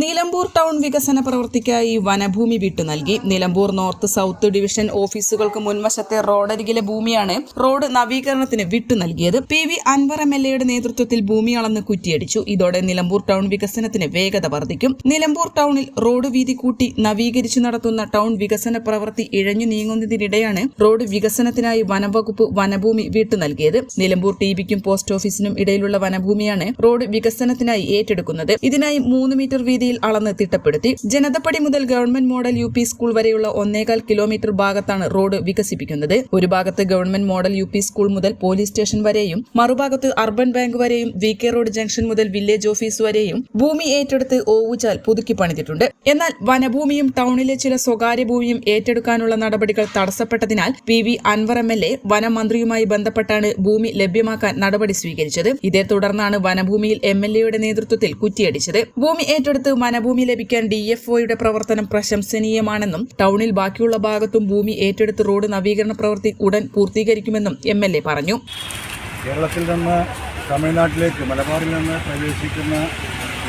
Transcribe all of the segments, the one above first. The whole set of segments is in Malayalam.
Nilambur town വികസന പ്രവൃത്തിക്കായി വനഭൂമി വിട്ടു നൽകി. നിലമ്പൂർ നോർത്ത് സൗത്ത് ഡിവിഷൻ ഓഫീസുകൾക്ക് മുൻവശത്തെ റോഡരികിലെ ഭൂമിയാണ് റോഡ് നവീകരണത്തിന് വിട്ടു നൽകിയത്. P V Anvar M L എയുടെ നേതൃത്വത്തിൽ ഭൂമി അളന്ന് കുറ്റിയടിച്ചു. ഇതോടെ നിലമ്പൂർ ടൗൺ വികസനത്തിന് വേഗത വർദ്ധിക്കും. നിലമ്പൂർ ടൗണിൽ റോഡ് വീതി കൂട്ടി നവീകരിച്ചു നടത്തുന്ന ടൗൺ വികസന പ്രവൃത്തി ഇഴഞ്ഞു നീങ്ങുന്നതിനിടെയാണ് റോഡ് വികസനത്തിനായി വനംവകുപ്പ് വനഭൂമി വിട്ടു നൽകിയത്. നിലമ്പൂർ ടി ബിക്കും പോസ്റ്റ് ഓഫീസിനും ഇടയിലുള്ള വനഭൂമിയാണ് റോഡ് വികസനത്തിനായി ഏറ്റെടുക്കുന്നത്. ഇതിനായി മൂന്ന് മീറ്റർ വീതിയിൽ അളന്ന് തിട്ടപ്പെടുത്തി. ജനതപ്പടി മുതൽ ഗവൺമെന്റ് മോഡൽ യു സ്കൂൾ വരെയുള്ള ഒന്നേകാൽ കിലോമീറ്റർ ഭാഗത്താണ് റോഡ് വികസിപ്പിക്കുന്നത്. ഒരു ഭാഗത്ത് ഗവൺമെന്റ് മോഡൽ യു സ്കൂൾ മുതൽ പോലീസ് സ്റ്റേഷൻ വരെയും മറുഭാഗത്ത് അർബൻ ബാങ്ക് വരെയും വി കെ റോഡ് ജംഗ്ഷൻ മുതൽ വില്ലേജ് ഓഫീസ് വരെയും ഭൂമി ഏറ്റെടുത്ത് ഓവുചാൽ പുതുക്കി പണിതിട്ടുണ്ട്. എന്നാൽ വനഭൂമിയും ടൗണിലെ ചില സ്വകാര്യ ഭൂമിയും ഏറ്റെടുക്കാനുള്ള നടപടികൾ തടസ്സപ്പെട്ടതിനാൽ P V Anvar M L A വനമന്ത്രിയുമായി ബന്ധപ്പെട്ടാണ് ഭൂമി ലഭ്യമാക്കാൻ നടപടി സ്വീകരിച്ചത്. ഇതേ തുടർന്നാണ് വനഭൂമിയിൽ എം എൽ എയുടെ നേതൃത്വത്തിൽ കുറ്റിയടിച്ചത്. ഭൂമി ഏറ്റെടുത്ത് വനഭൂമി ലഭിക്കാൻ ഡി എഫ് ഒയുടെ പ്രവർത്തനം പ്രശംസനീയമാണെന്നും ടൗണിൽ ബാക്കിയുള്ള ഭാഗത്തും ഭൂമി ഏറ്റെടുത്ത് റോഡ് നവീകരണ പ്രവൃത്തി ഉടൻ പൂർത്തീകരിക്കുമെന്നും എം എൽ എ പറഞ്ഞു. കേരളത്തിൽ നിന്ന് തമിഴ്നാട്ടിലേക്ക് മലബാറിൽ നിന്ന് പ്രവേശിക്കുന്ന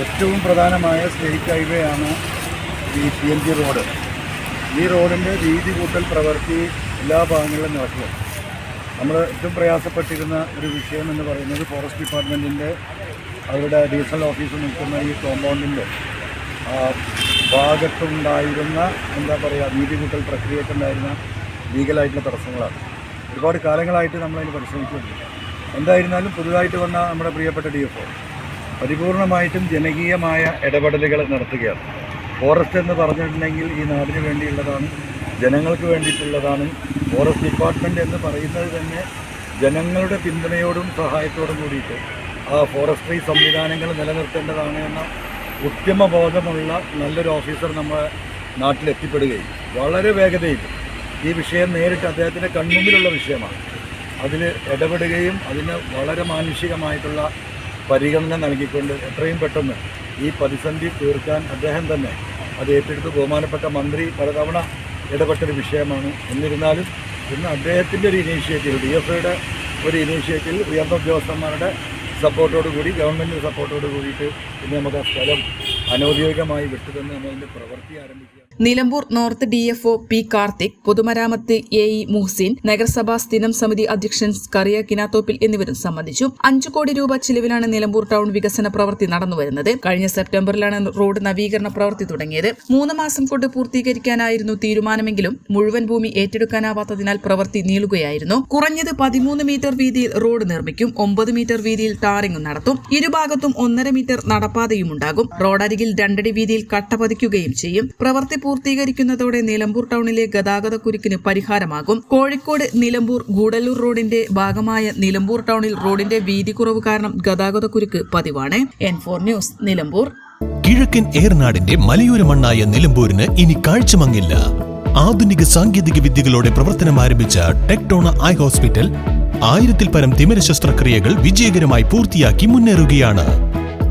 ഏറ്റവും പ്രധാനമായ സ്റ്റേറ്റ് ഹൈവേ ആണ് ഈ പി എൻ ജി റോഡ് ഈ റോഡിന്റെ വീതി കൂട്ടൽ പ്രവൃത്തി എല്ലാ ഭാഗങ്ങളിലും നടക്കുക നമ്മൾ ഏറ്റവും പ്രയാസപ്പെട്ടിരുന്ന ഒരു വിഷയം എന്ന് പറയുന്നത് ഫോറസ്റ്റ് ഡിപ്പാർട്ട്മെന്റിന്റെ അവരുടെ ഡീസൽ ഓഫീസ് നിൽക്കുന്ന ഈ കോമ്പൗണ്ടിന്റെ ഭാഗത്തുണ്ടായിരുന്ന എന്താ പറയുക നീതി കൂട്ടൽ പ്രക്രിയക്കുണ്ടായിരുന്ന ലീഗലായിട്ടുള്ള തടസ്സങ്ങളാണ്. ഒരുപാട് കാലങ്ങളായിട്ട് നമ്മളതിന് പരിശ്രമിക്കുന്നുണ്ട് എന്തായിരുന്നാലും പുതുതായിട്ട് വന്ന നമ്മുടെ പ്രിയപ്പെട്ട ഡി എഫ് പരിപൂർണമായിട്ടും ജനകീയമായ ഇടപെടലുകൾ നടത്തുകയാണ്. ഫോറസ്റ്റ് എന്ന് പറഞ്ഞിട്ടുണ്ടെങ്കിൽ ഈ നാടിന് വേണ്ടിയുള്ളതാണ് ജനങ്ങൾക്ക് വേണ്ടിയിട്ടുള്ളതാണ്. ഫോറസ്റ്റ് ഡിപ്പാർട്ട്മെന്റ് എന്ന് പറയുന്നത് തന്നെ ജനങ്ങളുടെ പിന്തുണയോടും സഹായത്തോടും കൂടിയിട്ട് ആ ഫോറസ്ട്രി സംവിധാനങ്ങൾ നിലനിർത്തേണ്ടതാണ് എന്ന ഉദ്യമബോധമുള്ള നല്ലൊരു ഓഫീസർ നമ്മുടെ നാട്ടിലെത്തിപ്പെടുകയും വളരെ വേഗതയിൽ ഈ വിഷയം നേരിട്ട് അദ്ദേഹത്തിന്റെ കൺമുമ്പിലുള്ള വിഷയമാണ്. അതിൽ ഇടപെടുകയും അതിന് വളരെ മാനുഷികമായിട്ടുള്ള പരിഗണന നൽകിക്കൊണ്ട് എത്രയും പെട്ടെന്ന് ഈ പ്രതിസന്ധി തീർക്കാൻ അദ്ദേഹം തന്നെ അത് ഏറ്റെടുത്ത് ബഹുമാനപ്പെട്ട മന്ത്രി പലതവണ ഇടപെട്ടൊരു വിഷയമാണ്. എന്നിരുന്നാലും ഇന്ന് അദ്ദേഹത്തിന്റെ ഒരു ഇനീഷ്യേറ്റീവ് ഡി എഫ് ഐയുടെ ഒരു ഇനീഷ്യേറ്റീവ് ഉയർന്ന ഉദ്യോഗസ്ഥന്മാരുടെ സപ്പോർട്ടോട് കൂടി ഗവൺമെന്റിന്റെ സപ്പോർട്ടോട് കൂടിയിട്ട് ഇന്ന് നമുക്ക് ആ സ്ഥലം അനൗദ്യോഗികമായി വിട്ടുതന്ന് നമ്മളതിന്റെ പ്രവൃത്തി ആരംഭിക്കുക Nilambur north D F O P Karthik പൊതുമരാമത്ത് എ ഇ മുഹ്സിൻ നഗരസഭാ സ്ഥിരം സമിതി അധ്യക്ഷൻ കറിയ കിനാത്തോപ്പിൽ എന്നിവരും സംബന്ധിച്ചു. അഞ്ചു കോടി രൂപ ചിലവിലാണ് നിലമ്പൂർ ടൗൺ വികസന പ്രവൃത്തി നടന്നുവരുന്നത്. കഴിഞ്ഞ സെപ്റ്റംബറിലാണ് റോഡ് നവീകരണ പ്രവൃത്തി തുടങ്ങിയത്. മൂന്ന് മാസം കൊണ്ട് പൂർത്തീകരിക്കാനായിരുന്നു തീരുമാനമെങ്കിലും മുഴുവൻ ഭൂമി ഏറ്റെടുക്കാനാവാത്തതിനാൽ പ്രവൃത്തി നീളുകയായിരുന്നു. കുറഞ്ഞത് പതിമൂന്ന് മീറ്റർ വീതിയിൽ റോഡ് നിർമ്മിക്കും ഒമ്പത് മീറ്റർ വീതിയിൽ ടാറിംഗ് നടത്തും ഇരുഭാഗത്തും ഒന്നര മീറ്റർ നടപ്പാതയും ഉണ്ടാകും റോഡരികിൽ രണ്ടടി വീതിയിൽ കട്ട പതിക്കുകയും ചെയ്യും. പ്രവൃത്തി പൂർത്തീകരിക്കുന്നതോടെ നിലമ്പൂർ ടൗണിലെ ഗതാഗത കുരുക്കിന് പരിഹാരമാകും. കോഴിക്കോട് നിലമ്പൂർ ഗൂഡല്ലൂർ റോഡിന്റെ ഭാഗമായ നിലമ്പൂർ ടൗണിൽ റോഡിന്റെ വീതി കുറവ് കാരണം ഗതാഗത കുരുക്ക് പതിവാണ്. N four news Nilambur. കിഴക്കൻ ഏർനാടിന്റെ മലയോര മണ്ണായ നിലമ്പൂരിന് ഇനി കാഴ്ചമങ്ങില്ല. ആധുനിക സാങ്കേതിക വിദ്യകളോടെ പ്രവർത്തനം ആരംഭിച്ച ടെക്ടോണ ഐ ഹോസ്പിറ്റൽ ആയിരത്തിൽ പരം തിമിര ശസ്ത്രക്രിയകൾ വിജയകരമായി പൂർത്തിയാക്കി മുന്നേറുകയാണ്.